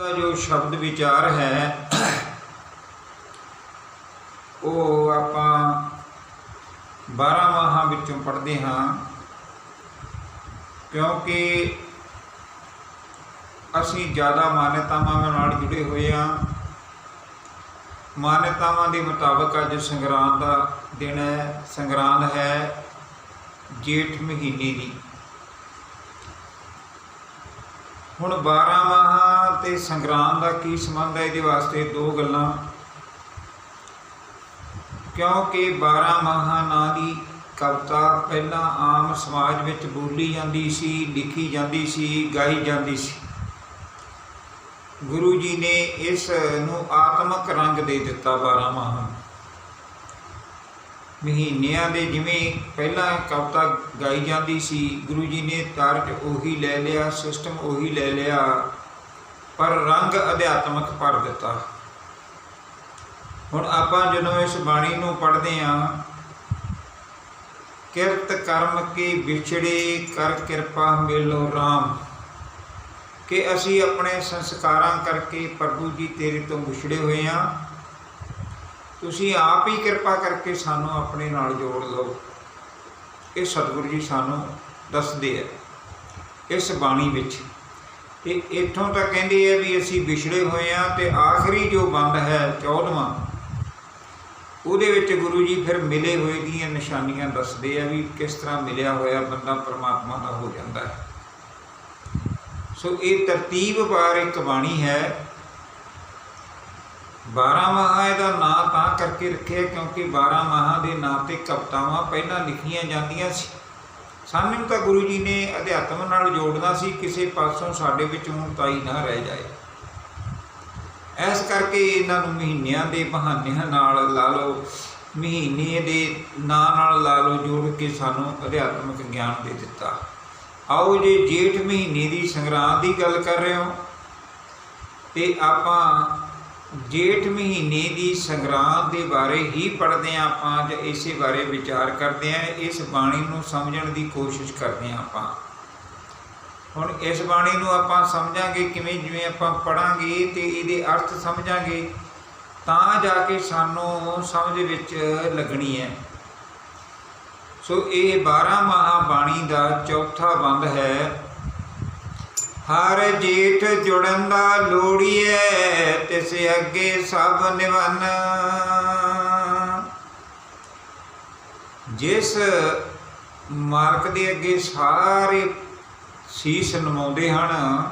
ਦਾ ਜੋ ਸ਼ਬਦ ਵਿਚਾਰ ਹੈ, ਉਹ ਆਪਾਂ 12 ਮਾਹਾਂ ਵਿੱਚੋਂ ਪੜ੍ਹਦੇ ਹਾਂ, ਕਿਉਂਕਿ ਅਸੀਂ ਜ਼ਿਆਦਾ ਮਾਨਤਾਵਾਂ ਨਾਲ ਜੁੜੇ ਹੋਏ ਹਾਂ। ਮਾਨਤਾਵਾਂ ਦੇ ਮੁਤਾਬਕ ਅੱਜ ਸੰਗਰਾਂਦ ਦਾ ਦਿਨ ਹੈ, ਸੰਗਰਾਂਦ ਹੈ ਜੇਠ ਮਹੀਨੇ ਦੀ। ਹੁਣ 12 ਮਾਹਾਂ ਤੇ ਸੰਗਰਾਂਦ ਦਾ ਕੀ ਸੰਬੰਧ ਹੈ ਇਹਦੇ ਵਾਸਤੇ ਦੋ ਗੱਲਾਂ। ਕਿਉਂਕਿ 12 ਮਾਹਾਂ ਨਾਂ ਦੀ ਕਵਿਤਾ ਪਹਿਲਾਂ ਆਮ ਸਮਾਜ ਵਿੱਚ ਬੋਲੀ ਜਾਂਦੀ ਸੀ, ਲਿਖੀ ਜਾਂਦੀ ਸੀ, ਗਾਈ ਜਾਂਦੀ ਸੀ। ਗੁਰੂ ਜੀ ਨੇ ਇਸ ਨੂੰ ਆਤਮਕ ਰੰਗ ਦੇ ਦਿੱਤਾ 12 ਮਾਹਾਂ ਮਹੀਨਿਆਂ ਦੇ ਜਿਵੇਂ ਪਹਿਲਾਂ ਕਵਿਤਾ ਗਾਈ ਜਾਂਦੀ ਸੀ, ਗੁਰੂ ਜੀ ਨੇ ਤਰਜ ਉਹੀ ਲੈ ਲਿਆ ਸਿਸਟਮ ਉਹੀ ਲੈ ਲਿਆ, ਪਰ ਰੰਗ ਅਧਿਆਤਮਕ ਭਰ ਦਿੱਤਾ। ਹੁਣ ਆਪਾਂ ਜਦੋਂ ਇਸ ਬਾਣੀ ਨੂੰ ਪੜ੍ਹਦੇ ਆਂ ਕਿਰਤ ਕਰਮ ਕੇ ਵਿਛੜੇ ਕਰ ਕਿਰਪਾ ਮਿਲੋ RAM ਕਿ ਅਸੀਂ ਆਪਣੇ ਸੰਸਕਾਰਾਂ ਕਰਕੇ ਪ੍ਰਭੂ ਜੀ ਤੇਰੇ ਤੋਂ ਵਿਛੜੇ ਹੋਏ ਆਂ ਤੁਸੀਂ ਆਪ ਹੀ ਕਿਰਪਾ ਕਰਕੇ ਸਾਨੂੰ ਆਪਣੇ ਨਾਲ ਜੋੜ ਲਓ ਇਹ ਸਤਿਗੁਰੂ ਜੀ ਸਾਨੂੰ ਦੱਸਦੇ ਆ ਇਸ ਬਾਣੀ ਵਿੱਚ ਤੇ ਇੱਥੋਂ ਤਾਂ ਕਹਿੰਦੇ ਆ ਵੀ ਅਸੀਂ ਵਿਛੜੇ ਹੋਏ ਆ ਤੇ ਆਖਰੀ ਜੋ ਬੰਦ ਹੈ 14ਵਾਂ ਉਹਦੇ ਵਿੱਚ ਗੁਰੂ ਜੀ ਫਿਰ ਮਿਲੇ ਹੋਏ ਦੀਆਂ ਨਿਸ਼ਾਨੀਆਂ ਦੱਸਦੇ ਆ ਵੀ ਕਿਸ ਤਰ੍ਹਾਂ ਮਿਲਿਆ ਹੋਇਆ ਬੰਦਾ ਪਰਮਾਤਮਾ ਦਾ ਹੋ ਜਾਂਦਾ ਹੈ। ਸੋ ਇਹ ਤਰਤੀਬ ਵਾਰ ਇੱਕ ਬਾਣੀ ਹੈ 12 ਮਾਹਾਂ ਇਹਦਾ ਨਾਂ ਤਾਂ ਕਰਕੇ ਰੱਖਿਆ ਕਿਉਂਕਿ 12 ਮਾਹਾਂ ਦੇ ਨਾਂ ਤੇ ਕਵਿਤਾਵਾਂ ਪਹਿਲਾਂ ਲਿਖੀਆਂ ਜਾਂਦੀਆਂ ਸੀ। ਸਾਨੂੰ ਤਾਂ ਗੁਰੂ ਜੀ ਨੇ ਅਧਿਆਤਮ ਨਾਲ ਜੋੜਨਾ ਸੀ, ਕਿਸੇ ਪਾਸੋਂ ਸਾਡੇ ਵਿੱਚ ਹੁਣ ਤਾਈ ਨਾ ਰਹਿ ਜਾਏ। ਇਸ ਕਰਕੇ ਇਹਨਾਂ ਨੂੰ ਮਹੀਨਿਆਂ ਦੇ ਬਹਾਨਿਆਂ ਨਾਲ ਲਾ ਲਓ, ਮਹੀਨੇ ਦੇ ਨਾਂ ਨਾਲ ਲਾ ਲਓ, ਜੋੜ ਕੇ ਸਾਨੂੰ ਅਧਿਆਤਮਿਕ ਗਿਆਨ ਦੇ ਦਿੱਤਾ। ਆਓ ਜੇ ਜੇਠ ਮਹੀਨੇ ਦੀ ਸੰਗਰਾਂਦ ਦੀ ਗੱਲ ਕਰ ਰਹੇ ਹੋ, ਤੇ ਆਪਾਂ ਜੇਠ ਮਹੀਨੇ ਦੀ ਸੰਗਰਾਂਦ ਦੇ ਬਾਰੇ ਹੀ ਪੜ੍ਹਦੇ ਹਾਂ ਆਪਾਂ ਜਾਂ ਇਸੇ ਬਾਰੇ ਵਿਚਾਰ ਕਰਦੇ ਹਾਂ, ਇਸ ਬਾਣੀ ਨੂੰ ਸਮਝਣ ਦੀ ਕੋਸ਼ਿਸ਼ ਕਰਦੇ ਹਾਂ ਆਪਾਂ। ਹੁਣ ਇਸ ਬਾਣੀ ਨੂੰ ਆਪਾਂ ਸਮਝਾਂਗੇ, ਕਿਵੇਂ ਜਿਵੇਂ ਆਪਾਂ ਪੜਾਂਗੇ ਤੇ ਇਹਦੇ ਅਰਥ ਸਮਝਾਂਗੇ, ਤਾਂ ਜਾ ਕੇ ਸਾਨੂੰ ਸਮਝ ਵਿੱਚ ਲੱਗਣੀ ਹੈ। ਸੋ ਇਹ 12 ਮਹਾ ਬਾਣੀ ਦਾ ਚੌਥਾ ਬੰਦ ਹੈ। ਹਰ ਜੇਠ ਜੁੜਨ ਦਾ ਲੋੜੀਏ, ਤਿਸ ਅੱਗੇ ਸਭ ਨਿਵਨ। ਜਿਸ ਮਾਲਕ ਦੇ ਅੱਗੇ ਸਾਰੇ ਸੀਸ ਨਮਾਉਂਦੇ ਹਨ,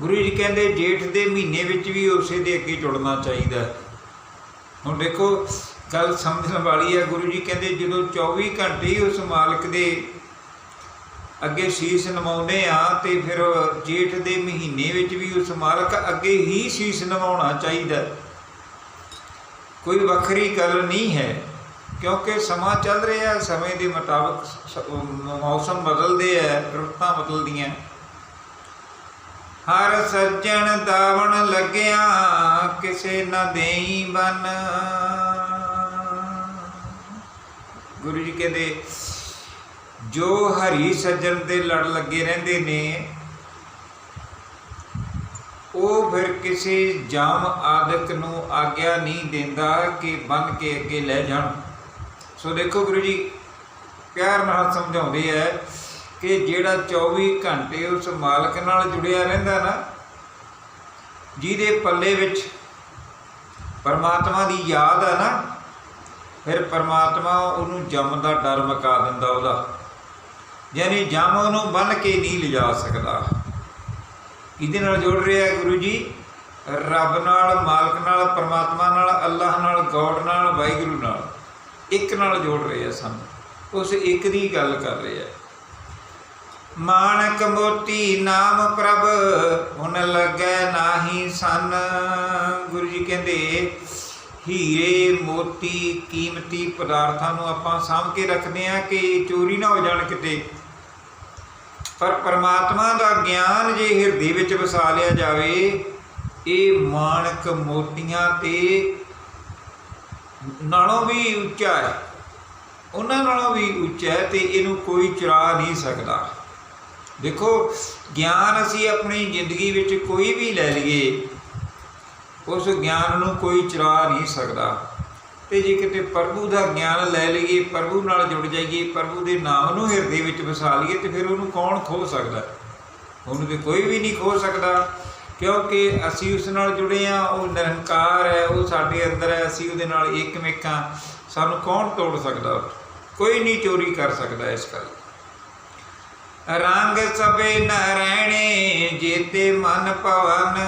ਗੁਰੂ ਜੀ ਕਹਿੰਦੇ ਜੇਠ ਦੇ ਮਹੀਨੇ ਵਿੱਚ ਵੀ ਉਸੇ ਦੇ ਅੱਗੇ ਜੁੜਨਾ ਚਾਹੀਦਾ ਹੁਣ ਦੇਖੋ, ਗੱਲ ਸਮਝਣ ਵਾਲੀ ਹੈ, ਗੁਰੂ ਜੀ ਕਹਿੰਦੇ ਜਦੋਂ 24 ਘੰਟੇ ਉਸ ਮਾਲਕ ਦੇ ਅੱਗੇ ਸੀਸ ਨਵਾਉਂਦੇ ਆ ਤੇ ਫਿਰ ਜੇਠ ਦੇ ਮਹੀਨੇ ਵਿੱਚ ਵੀ ਉਸ ਮਾਲਕ ਅੱਗੇ ਹੀ ਸੀਸ ਨਵਾਉਣਾ ਚਾਹੀਦਾ ਕੋਈ ਵੱਖਰੀ ਗੱਲ ਨਹੀਂ ਹੈ, ਕਿਉਂਕਿ ਸਮਾਂ ਚੱਲ ਰਿਹਾ ਸਮੇਂ ਦੇ ਮੁਤਾਬਕ ਮੌਸਮ ਬਦਲਦੇ ਹੈ ਰੁੱਤਾਂ ਬਦਲਦੀਆਂ। ਹਰ ਸੱਜਣ ਦਾਵਣ ਲੱਗਿਆ, ਕਿਸੇ ਨਾ ਦੇਈ ਬਨ। ਗੁਰੂ ਜੀ ਕਹਿੰਦੇ ਜੋ ਹਰੀ ਸੱਜਣ ਦੇ ਲੜ ਲੱਗੇ ਰਹਿੰਦੇ ਨੇ, ਉਹ ਫਿਰ ਕਿਸੇ ਜਾਮ ਆਦਿਕ ਨੂੰ ਆਗਿਆ ਨਹੀਂ ਦਿੰਦਾ ਕਿ ਬਨ ਕੇ ਅੱਗੇ ਲੈ ਜਾਣ। ਸੋ ਦੇਖੋ ਗੁਰੂ ਜੀ, ਪਿਆਰ ਨਾਲ ਸਮਝਾਉਂਦੇ ਐ ਕਿ ਜਿਹੜਾ 24 ਘੰਟੇ ਉਸ ਮਾਲਕ ਨਾਲ ਜੁੜਿਆ ਰਹਿੰਦਾ ਨਾ, ਜਿਹਦੇ ਪੱਲੇ ਵਿੱਚ ਪਰਮਾਤਮਾ ਦੀ ਯਾਦ ਹੈ ਨਾ, ਫਿਰ ਪਰਮਾਤਮਾ ਉਹਨੂੰ ਜੰਮ ਦਾ ਡਰ ਮਕਾ ਦਿੰਦਾ ਉਹਦਾ। ਯਾਨੀ ਜਮ ਉਹਨੂੰ ਬੰਨ ਕੇ ਨਹੀਂ ਲਿਜਾ ਸਕਦਾ। ਇਹਦੇ ਨਾਲ ਜੋੜ ਰਿਹਾ ਗੁਰੂ ਜੀ ਰੱਬ ਨਾਲ, ਮਾਲਕ ਨਾਲ, ਪਰਮਾਤਮਾ ਨਾਲ, ਅੱਲਾਹ ਨਾਲ, ਗੋਡ ਨਾਲ, ਵਾਹਿਗੁਰੂ ਨਾਲ। ਇੱਕ ਨਾਲ ਜੋੜ ਰਹੇ ਆ ਸਾਨੂੰ। ਉਸ ਇੱਕ ਦੀ ਗੱਲ ਕਰ ਰਹੇ ਆ। ਮਾਣਕ ਮੋਤੀ ਨਾਮ ਪ੍ਰਭ, ਹੁਣ ਲੱਗੈ ਨਾਹੀ ਸਨ। ਗੁਰੂ ਜੀ ਕਹਿੰਦੇ, ਹੀਰੇ ਮੋਤੀ ਕੀਮਤੀ ਪਦਾਰਥਾਂ ਨੂੰ ਆਪਾਂ ਸਾਂਭ ਕੇ ਰੱਖਦੇ ਆ ਕਿ ਚੋਰੀ ਨਾ ਹੋ ਜਾਣ ਕਿਤੇ? ਪਰ ਪਰਮਾਤਮਾ ਦਾ ਗਿਆਨ ਜੇ ਹਿਰਦੇ ਵਿੱਚ ਵਸਾ ਲਿਆ ਜਾਵੇ, ਇਹ ਮਾਣਕ ਮੋਤੀਆਂ ਤੇ ਨਾਲੋਂ ਵੀ ਉੱਚਾ ਹੈ। ਉਹਨਾਂ ਨਾਲੋਂ ਵੀ ਉੱਚਾ ਹੈ ਤੇ ਇਹਨੂੰ ਕੋਈ ਚੁਰਾ ਨਹੀਂ ਸਕਦਾ। ਦੇਖੋ, ਗਿਆਨ ਅਸੀਂ ਆਪਣੀ ਜ਼ਿੰਦਗੀ ਵਿੱਚ ਕੋਈ ਵੀ ਲੈ ਲਈਏ, ਉਸ ਗਿਆਨ ਨੂੰ ਕੋਈ ਚੁਰਾ ਨਹੀਂ ਸਕਦਾ। ਤੇ ਜੇ ਕਿਤੇ ਪ੍ਰਭੂ ਦਾ ਗਿਆਨ ਲੈ ਲਈਏ, ਪ੍ਰਭੂ ਨਾਲ ਜੁੜ ਜਾਈਏ, ਪ੍ਰਭੂ ਦੇ ਨਾਮ ਨੂੰ ਹਿਰਦੇ ਵਿੱਚ ਵਸਾ ਲਈਏ, ਤੇ ਫਿਰ ਉਹਨੂੰ ਕੌਣ ਖੋ ਸਕਦਾ? ਉਹਨੂੰ ਤੇ ਕੋਈ ਵੀ ਨਹੀਂ ਖੋ ਸਕਦਾ, ਕਿਉਂਕਿ ਅਸੀਂ ਉਸ ਨਾਲ ਜੁੜੇ ਆ ਉਹ ਨਿਰੰਕਾਰ ਹੈ, ਉਹ ਸਾਡੇ ਅੰਦਰ ਹੈ, ਅਸੀਂ ਉਹਦੇ ਨਾਲ ਇੱਕਮੇਕਾਂ ਸਾਨੂੰ ਕੌਣ ਤੋੜ ਸਕਦਾ? ਕੋਈ ਨਹੀਂ ਚੋਰੀ ਕਰ ਸਕਦਾ ਇਸ ਗੱਲ ਰੰਗ ਸਭੇ ਨ ਰਹਿਣੇ ਜੇਤੇ ਮਨ ਭਵਨ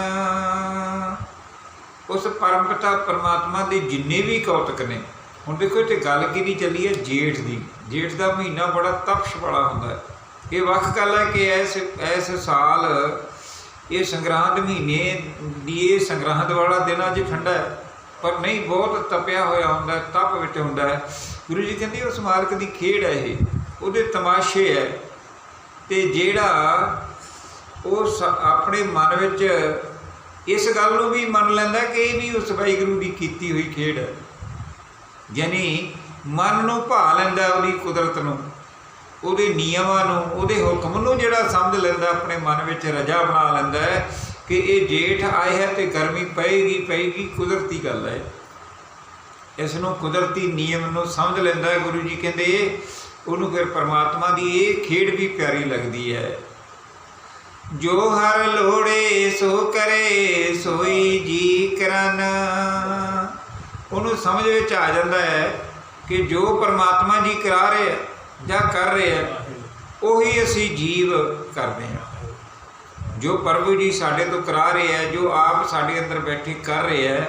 ਉਸ ਪਰਮ ਪਿਤਾ ਪਰਮਾਤਮਾ ਦੇ ਜਿੰਨੇ ਵੀ ਕੌਤਕ ਨੇ, ਹੁਣ ਦੇਖੋ ਇੱਥੇ ਗੱਲ ਕਿਹਦੀ ਚੱਲੀ ਹੈ? ਜੇਠ ਦੀ। ਜੇਠ ਦਾ ਮਹੀਨਾ ਬੜਾ ਤਪਸ਼ ਵਾਲਾ ਹੁੰਦਾ ਹੈ। ਇਹ ਵੱਖ ਗੱਲ ਹੈ ਕਿ ਇਸ ਇਸ ਸਾਲ ਇਹ ਸੰਗਰਾਂਦ ਮਹੀਨੇ ਦੀ ਇਹ ਸੰਗਰਾਂਦ ਵਾਲਾ ਦਿਨ ਅੱਜ ਠੰਡਾ ਹੈ। ਪਰ ਨਹੀਂ, ਬਹੁਤ ਤਪਿਆ ਹੋਇਆ ਹੁੰਦਾ ਤਪ ਵਿੱਚ ਹੁੰਦਾ ਹੈ। ਗੁਰੂ ਜੀ ਕਹਿੰਦੇ ਉਸ ਮਾਲਕ ਦੀ ਖੇਡ ਹੈ ਇਹ। ਉਹਦੇ ਤਮਾਸ਼ੇ ਹੈ। ਤੇ ਜਿਹੜਾ ਉਹ ਸ- ਆਪਣੇ ਮਨ ਵਿੱਚ ਇਸ ਗੱਲ ਨੂੰ ਵੀ ਮੰਨ ਲੈਂਦਾ ਕਿ ਇਹ ਵੀ ਉਸ ਵਾਹਿਗੁਰੂ ਦੀ ਕੀਤੀ ਹੋਈ ਖੇਡ ਹੈ। ਯਾਨੀ ਮਨ ਨੂੰ ਭਾ ਲੈਂਦਾ ਉਹਦੀ ਕੁਦਰਤ ਨੂੰ, ਉਹਦੇ ਨਿਯਮਾਂ ਨੂੰ, ਉਹਦੇ ਹੁਕਮ ਨੂੰ ਜਿਹੜਾ ਸਮਝ ਲੈਂਦਾ, ਆਪਣੇ ਮਨ ਵਿੱਚ ਰਜਾ ਬਣਾ ਲੈਂਦਾ ਹੈ ਕਿ ਇਹ ਜੇਠ ਆਇਆ ਹੈ ਤੇ ਗਰਮੀ ਪਏਗੀ ਪਏਗੀ, ਕੁਦਰਤੀ ਗੱਲ ਹੈ। ਇਸ ਨੂੰ ਕੁਦਰਤੀ ਨਿਯਮ ਨੂੰ ਸਮਝ ਲੈਂਦਾ ਗੁਰੂ ਜੀ, ਕਹਿੰਦੇ ਉਹਨੂੰ ਫਿਰ ਪਰਮਾਤਮਾ ਦੀ ਇਹ ਖੇਡ ਵੀ ਪਿਆਰੀ ਲੱਗਦੀ ਹੈ। ਜੋ ਹਰ ਲੋੜੇ ਸੋ ਕਰੇ, ਸੋਈ ਜੀ ਕਰਨ। ਉਹਨੂੰ ਸਮਝ ਵਿੱਚ ਆ ਜਾਂਦਾ ਹੈ ਕਿ ਜੋ ਪਰਮਾਤਮਾ ਜੀ ਕਰਾ ਰਹੇ ਆ ਜਾਂ ਕਰ ਰਹੇ ਆ, ਉਹੀ ਅਸੀਂ ਜੀਵ ਕਰਦੇ ਹਾਂ। ਜੋ ਪ੍ਰਭੂ ਜੀ ਸਾਡੇ ਤੋਂ ਕਰਾ ਰਹੇ ਆ, ਜੋ ਆਪ ਸਾਡੇ ਅੰਦਰ ਬੈਠੇ ਕਰ ਰਹੇ ਆ,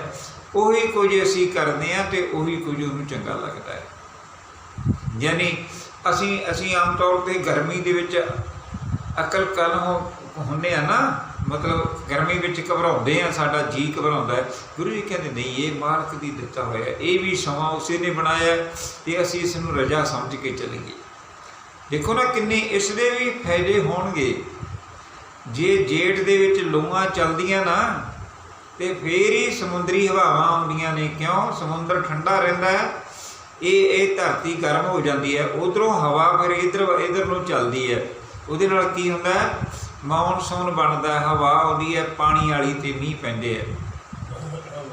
ਉਹੀ ਕੁਝ ਅਸੀਂ ਕਰਦੇ ਆ ਤੇ ਉਹੀ ਕੁਝ ਉਹਨੂੰ ਚੰਗਾ ਲੱਗਦਾ ਹੈ। ਯਾਨੀ ਅਸੀਂ ਅਸੀਂ ਆਮ ਤੌਰ ਤੇ ਗਰਮੀ ਦੇ ਵਿੱਚ ਅਕਲ ਕਲ ਹੋ ਹੁੰਨੇ ਆ ਨਾ, ਮਤਲਬ ਗਰਮੀ ਵਿੱਚ ਘਬਰਾਉਂਦੇ ਆ, ਸਾਡਾ ਜੀ ਘਬਰਾਉਂਦਾ ਗੁਰੂ ਜੀ ਕਹਿੰਦੇ, ਨਹੀਂ, ਇਹ ਮਾਲਕ ਦੀ ਦਿੱਤਾ ਹੋਇਆ ਇਹ ਵੀ ਸਮਾਂ ਉਸੇ ਨੇ ਬਣਾਇਆ ਹੈ ਤੇ ਅਸੀਂ ਇਸ ਨੂੰ ਰਜਾ ਸਮਝ ਕੇ ਚੱਲੀਏ ਦੇਖੋ ਨਾ ਕਿੰਨੇ ਇਸ ਦੇ ਵੀ ਫਾਇਦੇ ਹੋਣਗੇ। ਜੇ ਜੇਠ ਦੇ ਵਿੱਚ ਲੂਆਂ ਚੱਲਦੀਆਂ ਨਾ, ਤੇ ਫੇਰ ਹੀ ਸਮੁੰਦਰੀ ਹਵਾਵਾਂ ਆਉਂਦੀਆਂ ਨੇ। ਕਿਉਂ? ਸਮੁੰਦਰ ਠੰਡਾ ਰਹਿੰਦਾ ਹੈ, ਇਹ ਇਹ ਧਰਤੀ ਗਰਮ ਹੋ ਜਾਂਦੀ ਹੈ, ਉਧਰੋਂ ਹਵਾ ਫਿਰ ਇਧਰ ਇਧਰ ਨੂੰ ਚੱਲਦੀ ਹੈ। ਉਹਦੇ ਨਾਲ ਕੀ ਹੁੰਦਾ ਹੈ ਮੌਨਸੂਨ ਬਣਦਾ ਹਵਾ ਆਉਂਦੀ ਹੈ, ਪਾਣੀ ਵਾਲੀ ਤੇ ਮੀਂਹ ਪੈਂਦੇ ਹੈ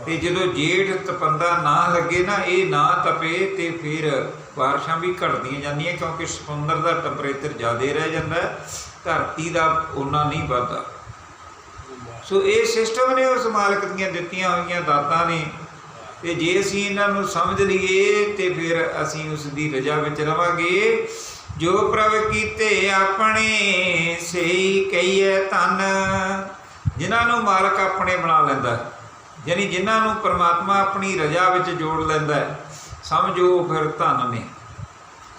ਤੇ ਜਦੋਂ ਜੇਠ ਤਪੰਦਾ ਨਾ ਲੱਗੇ ਨਾ, ਇਹ ਨਾ ਤਪੇ ਤੇ ਫਿਰ ਬਾਰਿਸ਼ਾਂ ਵੀ ਘਟਦੀਆਂ ਜਾਂਦੀਆਂ ਕਿਉਂਕਿ ਸਮੁੰਦਰ ਦਾ ਟੈਂਪਰੇਚਰ ਜ਼ਿਆਦਾ ਰਹਿ ਜਾਂਦਾ ਧਰਤੀ ਦਾ ਉਹਨਾਂ ਨਹੀਂ ਵੱਧਦਾ। ਸੋ ਇਹ ਸਿਸਟਮ ਨੇ ਉਸ ਮਾਲਕ ਦੀਆਂ ਦਿੱਤੀਆਂ ਹੋਈਆਂ ਦਾਤਾਂ ਨੇ। ਤੇ ਜੇ ਅਸੀਂ ਇਹਨਾਂ ਨੂੰ ਸਮਝ ਲਈਏ ਤੇ ਫਿਰ ਅਸੀਂ ਉਸ ਦੀ ਰਜਾ ਵਿੱਚ ਰਵਾਂਗੇ। ਜੋ ਪ੍ਰਭ ਕੀਤੇ ਆਪਣੇ ਸਹੀ ਕਹੀਏ ਤਨ ਜਿਨ੍ਹਾਂ ਨੂੰ ਮਾਲਕ ਆਪਣੇ ਬਣਾ ਲੈਂਦਾ ਹੈ, ਯਾਨੀ ਜਿਨ੍ਹਾਂ ਨੂੰ ਪਰਮਾਤਮਾ ਆਪਣੀ ਰਜਾ ਵਿੱਚ ਜੋੜ ਲੈਂਦਾ ਸਮਝੋ ਫਿਰ ਧਨ ਨੇ।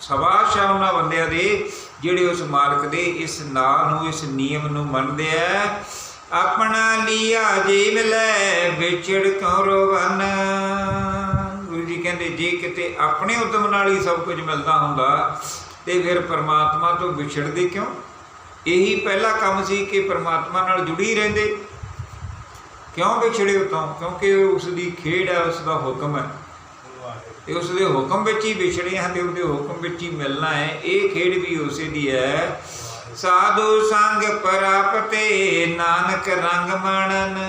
ਸ਼ਾਬਾਸ਼ ਆ ਉਹਨਾਂ ਬੰਦਿਆਂ ਦੇ ਜਿਹੜੇ ਉਸ ਮਾਲਕ ਦੇ ਇਸ ਨਾਂ ਨੂੰ ਇਸ ਨਿਯਮ ਨੂੰ ਮੰਨਦੇ ਆ ਆਪਣਾ ਲੀਆ ਜੀਵ ਲੈ ਵਿਛੜ ਕਉ ਰੋਵਨ? ਗੁਰੂ ਜੀ ਕਹਿੰਦੇ ਜੇ ਕਿਤੇ ਆਪਣੇ ਉਦਮ ਨਾਲ ਹੀ ਸਭ ਕੁਝ ਮਿਲਦਾ ਹੁੰਦਾ ਤੇ ਫਿਰ ਪਰਮਾਤਮਾ ਤੋਂ ਵਿਛੜਦੇ ਕਿਉਂ? ਇਹੀ ਪਹਿਲਾ ਕੰਮ ਸੀ ਕਿ ਪਰਮਾਤਮਾ ਨਾਲ ਜੁੜੀ ਰਹਿੰਦੇ। ਕਿਉਂ ਵਿਛੜੇ ਉਤੋਂ? ਕਿਉਂਕਿ ਉਸ ਦੀ ਖੇਡ ਹੈ ਉਸ ਦਾ ਹੁਕਮ ਹੈ। ਤੇ ਉਸ ਦੇ ਹੁਕਮ ਵਿੱਚ ਹੀ ਵਿਛੜੇ ਹਾਂ ਤੇ ਉਹਦੇ ਹੁਕਮ ਵਿੱਚ ਹੀ ਮਿਲਣਾ ਹੈ। ਇਹ ਖੇਡ ਵੀ ਉਸੇ ਦੀ ਹੈ। ਸਾਧੂ ਸੰਗ ਪ੍ਰਾਪਤੇ ਨਾਨਕ ਰੰਗ ਮਾਣਨ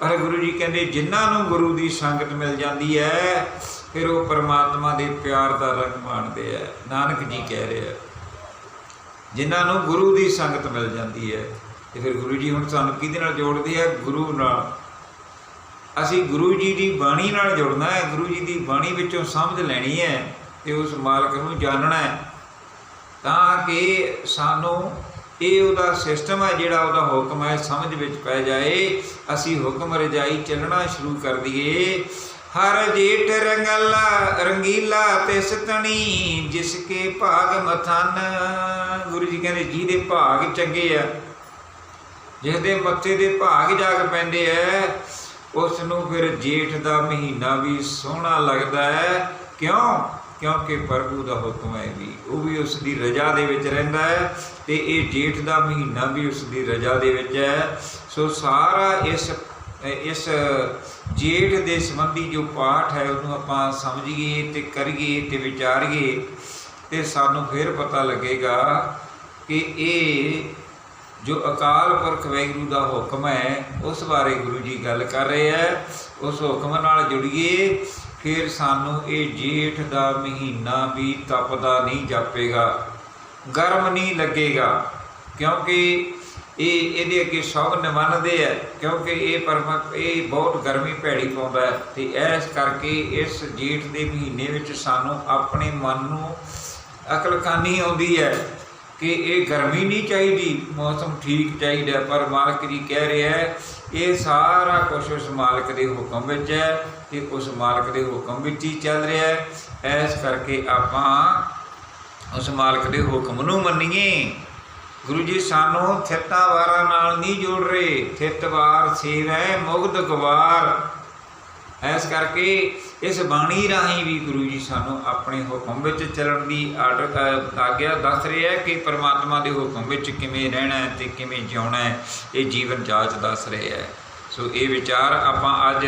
ਪਰ ਗੁਰੂ ਜੀ ਕਹਿੰਦੇ, ਜਿਨ੍ਹਾਂ ਨੂੰ ਗੁਰੂ ਦੀ ਸੰਗਤ ਮਿਲ ਜਾਂਦੀ ਹੈ ਫਿਰ ਉਹ ਪਰਮਾਤਮਾ ਦੇ ਪਿਆਰ ਦਾ ਰੰਗ ਮਾਣਦੇ ਹੈ ਨਾਨਕ ਜੀ ਕਹਿ ਰਹੇ ਹੈ ਜਿਨ੍ਹਾਂ ਨੂੰ ਗੁਰੂ ਦੀ ਸੰਗਤ ਮਿਲ ਜਾਂਦੀ ਹੈ, ਤੇ ਫਿਰ ਗੁਰੂ ਜੀ ਹੁਣ ਸਾਨੂੰ ਕਿਹਦੇ ਨਾਲ ਜੋੜਦੇ ਆ? ਗੁਰੂ ਨਾਲ। ਅਸੀਂ ਗੁਰੂ ਜੀ ਦੀ ਬਾਣੀ ਨਾਲ ਜੁੜਨਾ ਹੈ, ਗੁਰੂ ਜੀ ਦੀ ਬਾਣੀ ਵਿੱਚੋਂ ਸਮਝ ਲੈਣੀ ਹੈ ਤੇ ਉਸ ਮਾਲਕ ਨੂੰ ਜਾਣਨਾ ਹੈ। ਤਾਂ ਕਿ ਸਾਨੂੰ ਇਹ ਉਹਦਾ ਸਿਸਟਮ ਹੈ, ਜਿਹੜਾ ਉਹਦਾ ਹੁਕਮ ਹੈ, ਸਮਝ ਵਿੱਚ ਪੈ ਜਾਏ। ਅਸੀਂ ਹੁਕਮ ਰਜਾਈ ਚੱਲਣਾ ਸ਼ੁਰੂ ਕਰ ਦਈਏ। ਹਰ ਜੇਠ ਰੰਗਲਾ, ਰੰਗੀਲਾ ਤੇ ਸਤਣੀ, ਜਿਸ ਕੇ ਭਾਗ ਮਥਨ। ਗੁਰੂ ਜੀ ਕਹਿੰਦੇ ਜਿਹਦੇ ਭਾਗ ਚੰਗੇ ਆ। ਜਿਹਦੇ ਮੱਥੇ ਦੇ ਭਾਗ ਜਾਗ ਪੈਂਦੇ ਐ ਉਸ ਨੂੰ ਫਿਰ ਜੇਠ ਦਾ ਮਹੀਨਾ ਵੀ ਸੋਹਣਾ ਲੱਗਦਾ ਹੈ। ਕਿਉਂ? ਕਿਉਂਕਿ ਪ੍ਰਭੂ ਦਾ ਹੁਕਮ ਹੈ ਵੀ ਉਹ ਵੀ ਉਸ ਦੀ ਰਜਾ ਦੇ ਵਿੱਚ ਰਹਿੰਦਾ ਹੈ ਤੇ ਇਹ ਜੇਠ ਦਾ ਮਹੀਨਾ ਵੀ ਉਸ ਦੀ ਰਜਾ ਦੇ ਵਿੱਚ ਹੈ। ਸੋ ਸਾਰਾ ਇਸ ਇਸ ਜੇਠ ਦੇ ਸੰਬੰਧੀ ਜੋ ਪਾਠ ਹੈ, ਉਹਨੂੰ ਆਪਾਂ ਸਮਝੀਏ ਤੇ ਕਰੀਏ ਤੇ ਵਿਚਾਰੀਏ ਤੇ ਸਾਨੂੰ ਫਿਰ ਪਤਾ ਲੱਗੇਗਾ ਕਿ ਇਹ ਜੋ ਅਕਾਲ ਪੁਰਖ ਵਾਹਿਗੁਰੂ ਦਾ ਹੁਕਮ ਹੈ, ਉਸ ਬਾਰੇ ਗੁਰੂ ਜੀ ਗੱਲ ਕਰ ਰਹੇ ਹੈ। ਉਸ ਹੁਕਮ ਨਾਲ ਜੁੜੀਏ, ਫਿਰ ਸਾਨੂੰ ਇਹ ਜੇਠ ਦਾ ਮਹੀਨਾ ਵੀ ਤਪਦਾ ਨਹੀਂ ਜਾਪੇਗਾ, ਗਰਮ ਨਹੀਂ ਲੱਗੇਗਾ। ਕਿਉਂਕਿ ਇਹ ਇਹਦੇ ਅੱਗੇ ਸਭ ਨਿਮਨਦੇ ਹੈ ਕਿਉਂਕਿ ਇਹ ਪਰਮ, ਇਹ ਬਹੁਤ ਗਰਮੀ ਭੈੜੀ ਪਾਉਂਦਾ ਹੈ ਤੇ ਇਸ ਕਰਕੇ ਇਸ ਜੇਠ ਦੇ ਮਹੀਨੇ ਵਿੱਚ ਸਾਨੂੰ ਆਪਣੇ ਮਨ ਨੂੰ ਅਕਲਕਾਨੀ ਆਉਂਦੀ ਹੈ ਕਿ ਇਹ ਗਰਮੀ ਨਹੀਂ ਚਾਹੀਦੀ, ਮੌਸਮ ਠੀਕ ਚਾਹੀਦਾ ਪਰ ਮਾਲਕ ਜੀ ਕਹਿ ਰਿਹਾ ਹੈ, ਇਹ ਸਾਰਾ ਕੁਝ ਉਸ ਮਾਲਕ ਦੇ ਹੁਕਮ ਵਿੱਚ ਹੈ ਤੇ ਉਸ ਮਾਲਕ ਦੇ ਹੁਕਮ ਵਿੱਚ ਹੀ ਚੱਲ ਰਿਹਾ ਹੈ। ਇਸ ਕਰਕੇ ਆਪਾਂ ਉਸ ਮਾਲਕ ਦੇ ਹੁਕਮ ਨੂੰ ਮੰਨੀਏ। ਗੁਰੂ ਜੀ, ਸਾਨੂੰ ਥਿੱਤਾਂ ਵਾਰਾਂ ਨਾਲ ਨਹੀਂ ਜੋੜ ਰਹੇ। ਥਿੱਤ ਵਾਰ ਸੇਵੈ ਮੁਗਧ ਗਵਾਰ। ਇਸ ਕਰਕੇ ਇਸ ਬਾਣੀ ਰਾਹੀਂ ਵੀ ਗੁਰੂ ਜੀ ਸਾਨੂੰ ਆਪਣੇ ਹੁਕਮ ਵਿੱਚ ਚੱਲਣ ਦੀ ਆਰਡਰ ਆਗਿਆ ਦੱਸ ਰਿਹਾ ਹੈ ਕਿ ਪਰਮਾਤਮਾ ਦੇ ਹੁਕਮ ਵਿੱਚ ਕਿਵੇਂ ਰਹਿਣਾ ਹੈ ਤੇ ਕਿਵੇਂ ਜਿਉਣਾ ਹੈ, ਇਹ ਜੀਵਨ ਜਾਚ ਦੱਸ ਰਿਹਾ ਹੈ। ਸੋ ਇਹ ਵਿਚਾਰ ਆਪਾਂ ਅੱਜ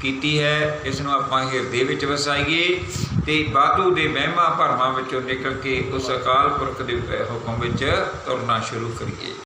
ਕੀਤੀ ਹੈ, ਇਸ ਨੂੰ ਆਪਾਂ ਹਿਰਦੇ ਵਿੱਚ ਵਸਾਈਏ ਤੇ ਬਾਦੂ ਦੇ ਵਹਿਮਾਂ ਭਰਮਾਂ ਵਿੱਚੋਂ ਨਿਕਲ ਕੇ ਉਸ ਅਕਾਲ ਪੁਰਖ ਦੇ ਹੁਕਮ ਵਿੱਚ ਤੁਰਨਾ ਸ਼ੁਰੂ ਕਰੀਏ।